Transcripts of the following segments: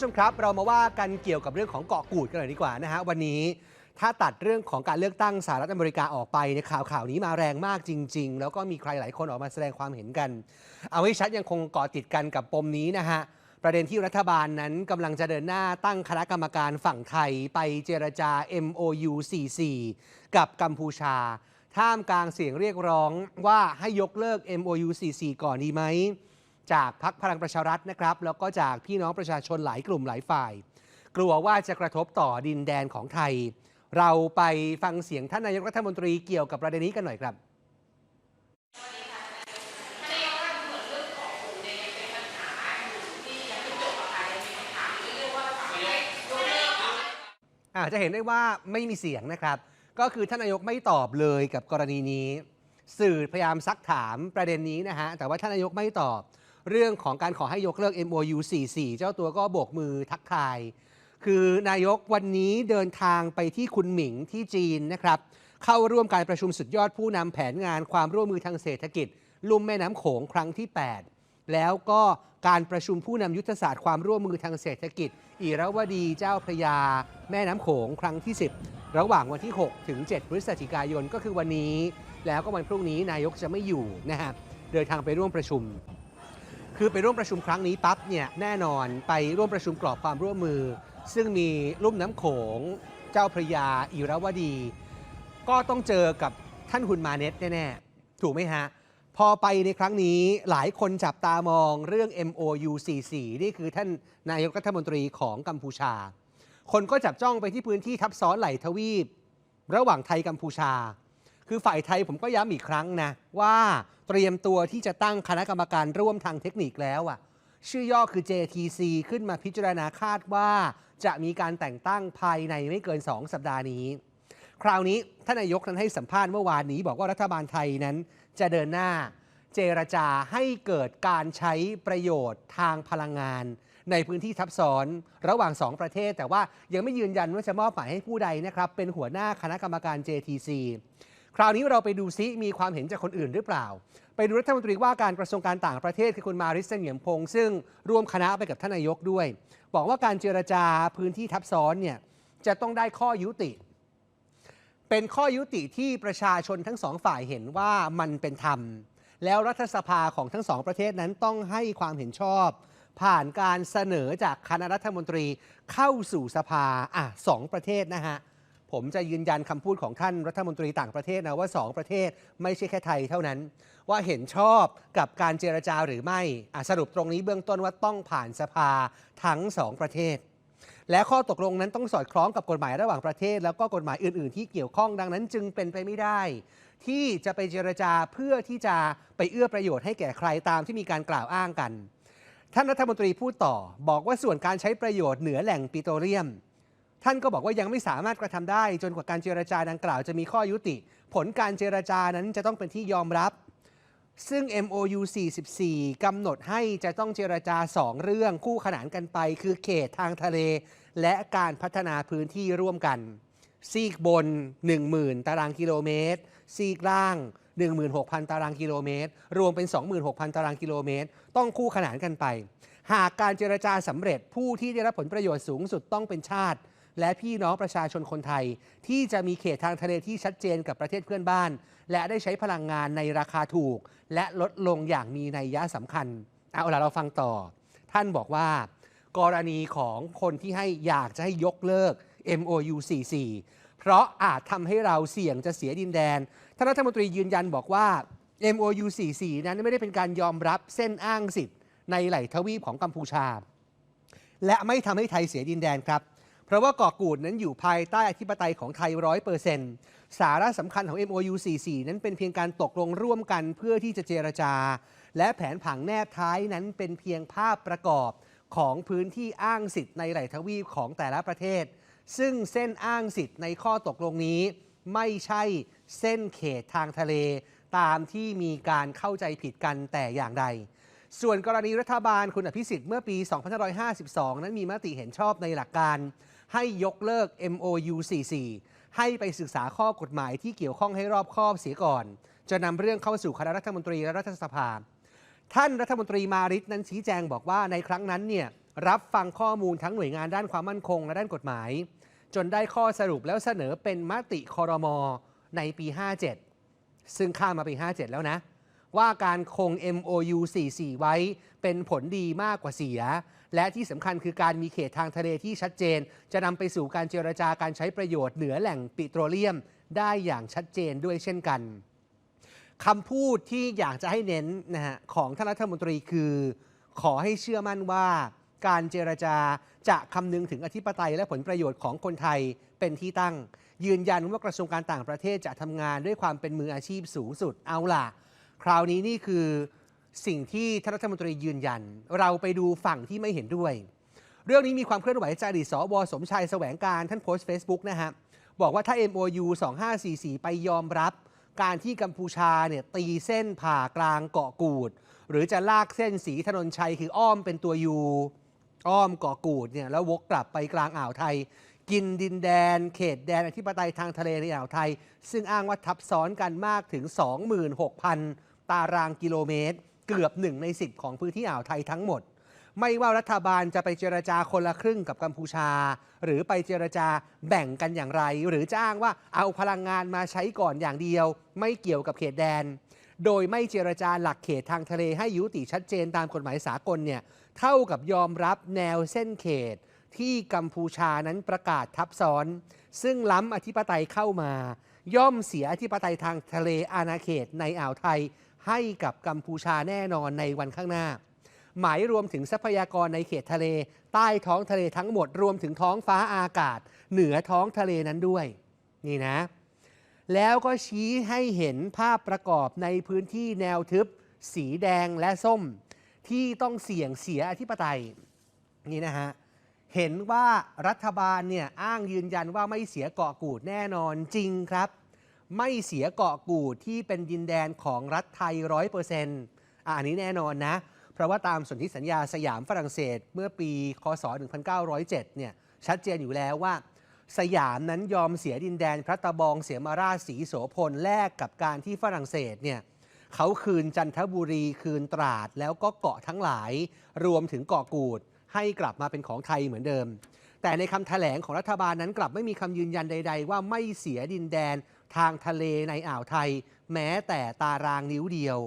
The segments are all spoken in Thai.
ผู้ชมครับเรามาว่ากันเกี่ยวกับเรื่องของเกาะกูดกันหน่อยดีกว่านะฮะวันนี้ถ้าตัดเรื่องของการเลือกตั้งสหรัฐอเมริกาออกไปในข่าวข่าวนี้มาแรงมากจริง ๆ แล้วก็มีใครหลายคนออกมาแสดงความเห็นกัน เอาให้ชัดยังคงเกาะติดกันกับปมนี้นะฮะประเด็นที่รัฐบาลนั้นกำลังจะเดินหน้าตั้งคณะกรรมการฝั่งไทยไปเจรจา MOU 44กับกัมพูชา ท่ามกลางเสียงเรียกร้องว่าให้ยกเลิก MOU 44ก่อนดีไหม จากพักพลังประชารัฐนะครับ แล้วก็จากพี่น้องประชาชนหลายกลุ่มหลายฝ่าย กลัวว่าจะกระทบต่อดินแดนของไทย เราไปฟังเสียงท่านนายกรัฐมนตรีเกี่ยวกับประเด็นนี้กันหน่อยครับอาจจะเห็นได้ว่าไม่มีเสียงนะครับ ก็คือท่านนายกไม่ตอบเลยกับกรณีนี้ สื่อพยายามซักถามประเด็นนี้นะฮะแต่ว่าท่านนายกไม่ตอบ เรื่องของการขอให้ยกเลิก MOU 44 เจ้าตัวก็โบกมือทักทาย คือนายกวันนี้เดินทางไปที่คุณหมิงที่จีนนะครับ เข้าร่วมการประชุมสุดยอดผู้นำแผนงานความร่วมมือทางเศรษฐกิจ ลุ่มแม่น้ำโขงครั้งที่ 8 แล้วก็การประชุมผู้นำยุทธศาสตร์ความร่วมมือทางเศรษฐกิจ อิรวดีเจ้าพระยา แม่น้ำโขงครั้งที่ 10 ระหว่างวันที่ 6 ถึง 7 พฤศจิกายนก็คือวันนี้ แล้วก็วันพรุ่งนี้นายกจะไม่อยู่นะฮะเดินทางไปร่วมประชุม คือไปร่วมประชุมครั้งนี้ปั๊บเนี่ยแน่นอนไปร่วมประชุมกรอบความร่วมมือ ซึ่งมีลุ่มน้ำโขง เจ้าพระยาอิรวดี ก็ต้องเจอกับท่านหุนมาเน็ตแน่ๆ ถูกไหมฮะ พอไปในครั้งนี้หลายคนจับตามองเรื่อง MOU 44นี่คือท่านนายกรัฐมนตรีของกัมพูชา คนก็จับจ้องไปที่พื้นที่ทับซ้อนไหลทวีป ระหว่างไทยกัมพูชา คือฝ่ายไทยผมก็ย้ำอีกครั้งนะ ว่าเตรียมตัวที่จะตั้งคณะกรรมการร่วมทางเทคนิคแล้วอะชื่อย่อคือ JTC ขึ้นมาพิจารณาคาดว่าจะมีการแต่งตั้งภายในไม่เกิน 2 สัปดาห์นี้ คราวนี้ท่านนายกนั้นให้สัมภาษณ์เมื่อวานนี้บอกว่ารัฐบาลไทยนั้นจะเดินหน้าเจรจาให้เกิดการใช้ประโยชน์ทางพลังงาน ในพื้นที่ทับซ้อนระหว่าง 2 ประเทศ แต่ว่ายังไม่ยืนยันว่าจะมอบหมายให้ผู้ใดนะครับเป็นหัวหน้าคณะกรรมการ JTC คราวนี้เราไปดูซิมีความเห็นจากคนอื่นหรือเปล่า ไปดูรัฐมนตรีว่าการกระทรวงการต่างประเทศคือคุณมาริสเซนเหยียมพงษ์ซึ่งร่วมคณะไปกับท่านนายกด้วย บอกว่าการเจรจาพื้นที่ทับซ้อนเนี่ยจะต้องได้ข้อยุติ เป็นข้อยุติที่ประชาชนทั้งสองฝ่ายเห็นว่ามันเป็นธรรม แล้วรัฐสภาของทั้งสองประเทศนั้นต้องให้ความเห็นชอบ ผ่านการเสนอจากคณะรัฐมนตรีเข้าสู่สภาอะสองประเทศนะฮะ ผมจะยืนยันคำพูดของท่านรัฐมนตรีต่างประเทศนะว่า 2 ประเทศไม่ใช่แค่ไทยเท่านั้น ว่าเห็นชอบกับการเจรจาหรือไม่สรุปตรงนี้เบื้องต้นว่าต้องผ่านสภาทั้ง 2 ประเทศ และข้อตกลงนั้นต้องสอดคล้องกับกฎหมายระหว่างประเทศ แล้วก็กฎหมายอื่น ๆ ที่เกี่ยวข้องดังนั้น จึงเป็นไปไม่ได้ ที่จะไปเจรจาเพื่อที่จะไปเอื้อประโยชน์ให้แก่ใครตามที่มีการกล่าวอ้างกัน ท่านรัฐมนตรีพูดต่อ บอกว่าส่วนการใช้ประโยชน์เหนือแหล่งปิโตรเลียม ท่านก็บอกว่ายังไม่สามารถกระทำได้ จนกว่าการเจรจาดังกล่าวจะมีข้อยุติ ผลการเจรจานั้นจะต้องเป็นที่ยอมรับ ซึ่ง MOU 44 กำหนดให้จะต้องเจรจา 2 เรื่องคู่ขนานกันไป คือเขตทางทะเล และการพัฒนาพื้นที่ร่วมกัน ซีกบน 10,000 ตารางกิโลเมตร ซีกล่าง 16,000 ตารางกิโลเมตร รวมเป็น 26,000 ตารางกิโลเมตร ต้องคู่ขนานกันไป หากการเจรจาสำเร็จผู้ที่ได้รับผลประโยชน์สูงสุดต้องเป็นชาติ และพี่น้องประชาชนคนไทย ที่จะมีเขตทางทะเลที่ชัดเจนกับประเทศเพื่อนบ้าน และได้ใช้พลังงานในราคาถูก และลดลงอย่างมีนัยยะสำคัญ เอาล่ะเราฟังต่อ ท่านบอกว่า กรณีของคนที่ให้อยากจะให้ยกเลิก MOU 44 เพราะอาจทำให้เราเสี่ยงจะเสียดินแดนท่านรัฐมนตรียืนยันบอกว่า MOU 44 นั้นไม่ได้เป็นการยอมรับเส้นอ้างสิทธิ์ในไหล่ทวีปของกัมพูชา และไม่ทำให้ไทยเสียดินแดนครับ เพราะว่าเกาะกูดนั้นอยู่ภายใต้อธิปไตยของไทยร้อยเปอร์เซนต์สาระสำคัญของ MOU 44 นั้นเป็นเพียงการตกลงร่วมกันเพื่อที่จะเจรจา และแผนผังแนบท้ายนั้นเป็นเพียงภาพประกอบของพื้นที่อ้างสิทธิ์ในไหล่ทวีปของแต่ละประเทศ ซึ่งเส้นอ้างสิทธิ์ในข้อตกลงนี้ ไม่ใช่เส้นเขตทางทะเล ตามที่มีการเข้าใจผิดกันแต่อย่างใด ส่วนกรณีรัฐบาลคุณอภิสิทธิ์เมื่อปี 2552 นั้นมีมติเห็นชอบในหลักการ ให้ยกเลิก MOU 44 ให้ไปศึกษาข้อกฎหมายที่เกี่ยวข้องให้รอบคอบเสียก่อน จะนำเรื่องเข้าสู่คณะรัฐมนตรีและรัฐสภา ท่านรัฐมนตรีมาริสนั้นชี้แจงบอกว่าในครั้งนั้นเนี่ยรับฟังข้อมูลทั้งหน่วยงานด้านความมั่นคงและด้านกฎหมาย จนได้ข้อสรุปแล้วเสนอเป็นมติคอรมอในปี 57 ซึ่งข้ามมาปี 57 แล้วนะ ว่าการคง MOU 44 ไว้เป็นผลดีมากกว่าเสีย และที่สำคัญคือการมีเขตทางทะเลที่ชัดเจน จะนำไปสู่การเจรจาการใช้ประโยชน์เหนือแหล่งปิโตรเลียม ได้อย่างชัดเจนด้วยเช่นกันคำพูดที่อยากจะให้เน้นนะฮะของท่านรัฐมนตรีคือ ขอให้เชื่อมั่นว่าการเจรจาจะคำนึงถึงอธิปไตยและผลประโยชน์ของคนไทยเป็นที่ตั้ง ยืนยันว่ากระทรวงการต่างประเทศจะทำงานด้วยความเป็นมืออาชีพสูงสุดเอาล่ะ คราวนี้นี่คือสิ่งที่ท่านรัฐมนตรียืนยัน เราไปดูฝั่งที่ไม่เห็นด้วย เรื่องนี้มีความเคลื่อนไหวจากอดีตสวสมชายแสวงการท่านโพสต์ Facebook นะฮะบอกว่าถ้า MOU 2544 ไปยอมรับ การที่กัมพูชาเนี่ยตีเส้นผ่ากลางเกาะกูด หรือจะลากเส้นสีถนนชัยคืออ้อมเป็นตัวยูอ้อมเกาะกูดเนี่ยแล้ววกกลับไปกลางอ่าวไทย กินดินแดน เขตแดนอธิปไตยทางทะเลในอ่าวไทย ซึ่งอ้างว่าทับซ้อนกันมากถึง 26,000 ตารางกิโลเมตร เกือบหนึ่งในสิบของพื้นที่อ่าวไทยทั้งหมด ไม่ว่ารัฐบาลจะไปเจรจาคนละครึ่งกับกัมพูชา หรือไปเจรจาแบ่งกันอย่างไร หรือจ้างว่าเอาพลังงานมาใช้ก่อนอย่างเดียว ไม่เกี่ยวกับเขตแดน โดยไม่เจรจาหลักเขตทางทะเลให้ยุติชัดเจนตามกฎหมายสากลเนี่ยเท่ากับยอมรับแนวเส้นเขตที่กัมพูชานั้นประกาศทับซ้อน ซึ่งล้ำอธิปไตยเข้ามา ย่อมเสียอธิปไตยทางทะเลอาณาเขตในอ่าวไทย ให้กับกัมพูชาแน่นอนในวันข้างหน้า หมายรวมถึงทรัพยากรในเขตทะเล ใต้ท้องทะเลทั้งหมดรวมถึงท้องฟ้าอากาศ เหนือท้องทะเลนั้นด้วย นี่นะ แล้วก็ชี้ให้เห็นภาพประกอบในพื้นที่แนวทึบ สีแดงและส้ม ที่ต้องเสี่ยงเสียอธิปไตย นี่นะฮะเห็นว่ารัฐบาลเนี่ยอ้างยืนยันว่าไม่เสียเกาะกูดแน่นอนจริงครับ ไม่เสียเกาะกูดที่เป็นดินแดนของรัฐไทยร้อยเปอร์เซ็นต์อันนี้แน่นอนนะ เพราะว่าตามสนธิสัญญาสยามฝรั่งเศสเมื่อปีคศ 1907 เนี่ยชัดเจนอยู่แล้วว่า สยามนั้นยอมเสียดินแดนพระตะบองเสียมาราชสีโสพลแลกกับการที่ฝรั่งเศสเนี่ยเขาคืนจันทบุรีคืนตราดแล้วก็เกาะทั้งหลาย รวมถึงเกาะกูด ให้กลับมาเป็นของไทยเหมือนเดิม แต่ในคำแถลงของรัฐบาลนั้นกลับไม่มีคำยืนยันใด ๆ ว่าไม่เสียดินแดน ทางทะเลในอ่าวไทย แม้แต่ตารางนิ้วเดียว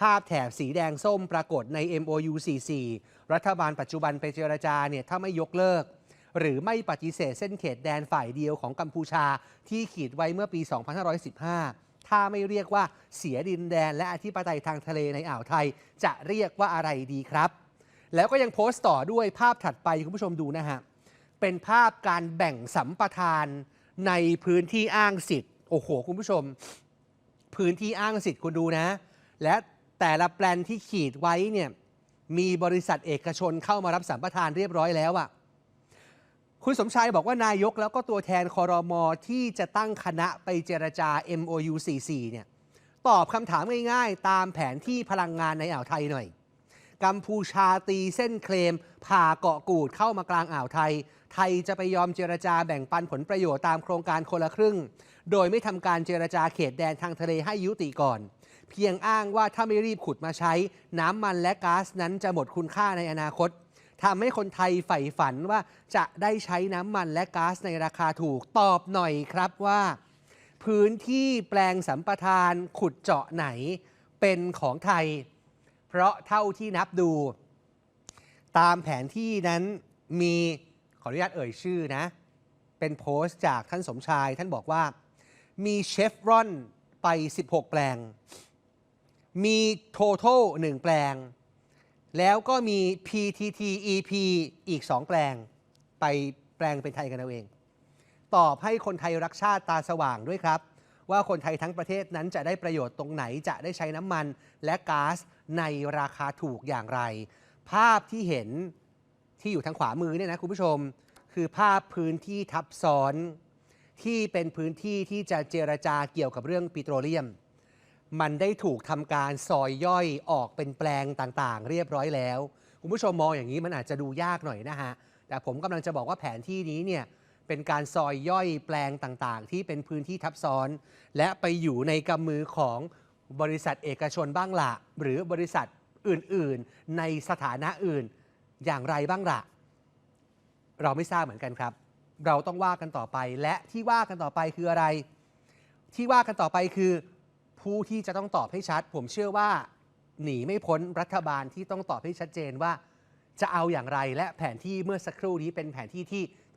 ภาพแถบสีแดงส้มปรากฏใน MOU 44 รัฐบาลปัจจุบันไปเจรจาเนี่ยถ้าไม่ยกเลิก หรือไม่ปฏิเสธเส้นเขตแดนฝ่ายเดียวของกัมพูชาที่ขีดไว้เมื่อปี 2515 ถ้าไม่เรียกว่าเสียดินแดนและอธิปไตยทางทะเลในอ่าวไทย จะเรียกว่าอะไรดีครับ แล้วก็ยังโพสต์ต่อด้วยภาพถัดไปคุณผู้ชมดูนะฮะเป็นภาพการแบ่งสัมปทาน ในพื้นที่อ้างสิทธิ์โอ้โห คุณผู้ชม พื้นที่อ้างสิทธิ์คุณดูนะ และแต่ละแปลนที่ขีดไว้เนี่ยมีบริษัทเอกชนเข้ามารับสัมปทานเรียบร้อยแล้วอะคุณสมชายบอกว่านายกแล้วก็ตัวแทนคอรมอที่จะตั้งคณะไปเจรจา MOU 44เนี่ยตอบคำถามง่ายๆ ตามแผนที่พลังงานในอ่าวไทยหน่อย กัมพูชาตีเส้นเคลม ผ่าเกาะกูดเข้ามากลางอ่าวไทย ไทยจะไปยอมเจรจาแบ่งปันผลประโยชน์ตามโครงการคนละครึ่ง โดยไม่ทำการเจรจาเขตแดนทางทะเลให้ยุติก่อน เพียงอ้างว่าถ้าไม่รีบขุดมาใช้ น้ำมันและก๊าซนั้นจะหมดคุณค่าในอนาคตทำให้คนไทยใฝ่ฝันว่าจะได้ใช้น้ำมันและก๊าซในราคาถูกตอบหน่อยครับว่า พื้นที่แปลงสัมปทานขุดเจาะไหนเป็นของไทย เพราะเท่าที่นับดู ตามแผนที่นั้นมีขออนุญาตเอ่ยชื่อนะ เป็นโพสต์จากท่านสมชาย ท่านบอกว่า มีเชฟรอนไป 16 แปลง มีโท t a l 1แปลง แล้วก็มี PTT EP อีก 2 แปลง ไปแปลงเป็นไทยกันเอาเอง ตอบให้คนไทยรักชาติตาสว่างด้วยครับ ว่าคนไทยทั้งประเทศนั้นจะได้ประโยชน์ตรงไหนจะได้ใช้น้ำมันและก๊าซในราคาถูกอย่างไร ภาพที่เห็นที่อยู่ทางขวามือเนี่ยนะคุณผู้ชม คือภาพพื้นที่ทับซ้อน ที่เป็นพื้นที่ที่จะเจรจาเกี่ยวกับเรื่องปิโตรเลียม มันได้ถูกทำการซอยย่อยออกเป็นแปลงต่างๆ เรียบร้อยแล้ว คุณผู้ชมมองอย่างนี้มันอาจจะดูยากหน่อยนะฮะแต่ผมกำลังจะบอกว่าแผนที่นี้เนี่ย เป็นการซอยย่อยแปลงต่างๆ ที่เป็นพื้นที่ทับซ้อน และไปอยู่ในกำมือของบริษัทเอกชนบ้างละหรือบริษัทอื่นๆ ในสถานะอื่นอย่างไรบ้างละเราไม่ทราบเหมือนกันครับ เราต้องว่ากันต่อไป และที่ว่ากันต่อไปคืออะไร ที่ว่ากันต่อไปคือ ผู้ที่จะต้องตอบให้ชัด ผมเชื่อว่า หนีไม่พ้นรัฐบาลที่ต้องตอบให้ชัดเจนว่า จะเอาอย่างไรและแผนที่เมื่อสักครู่นี้เป็นแผนที่ที่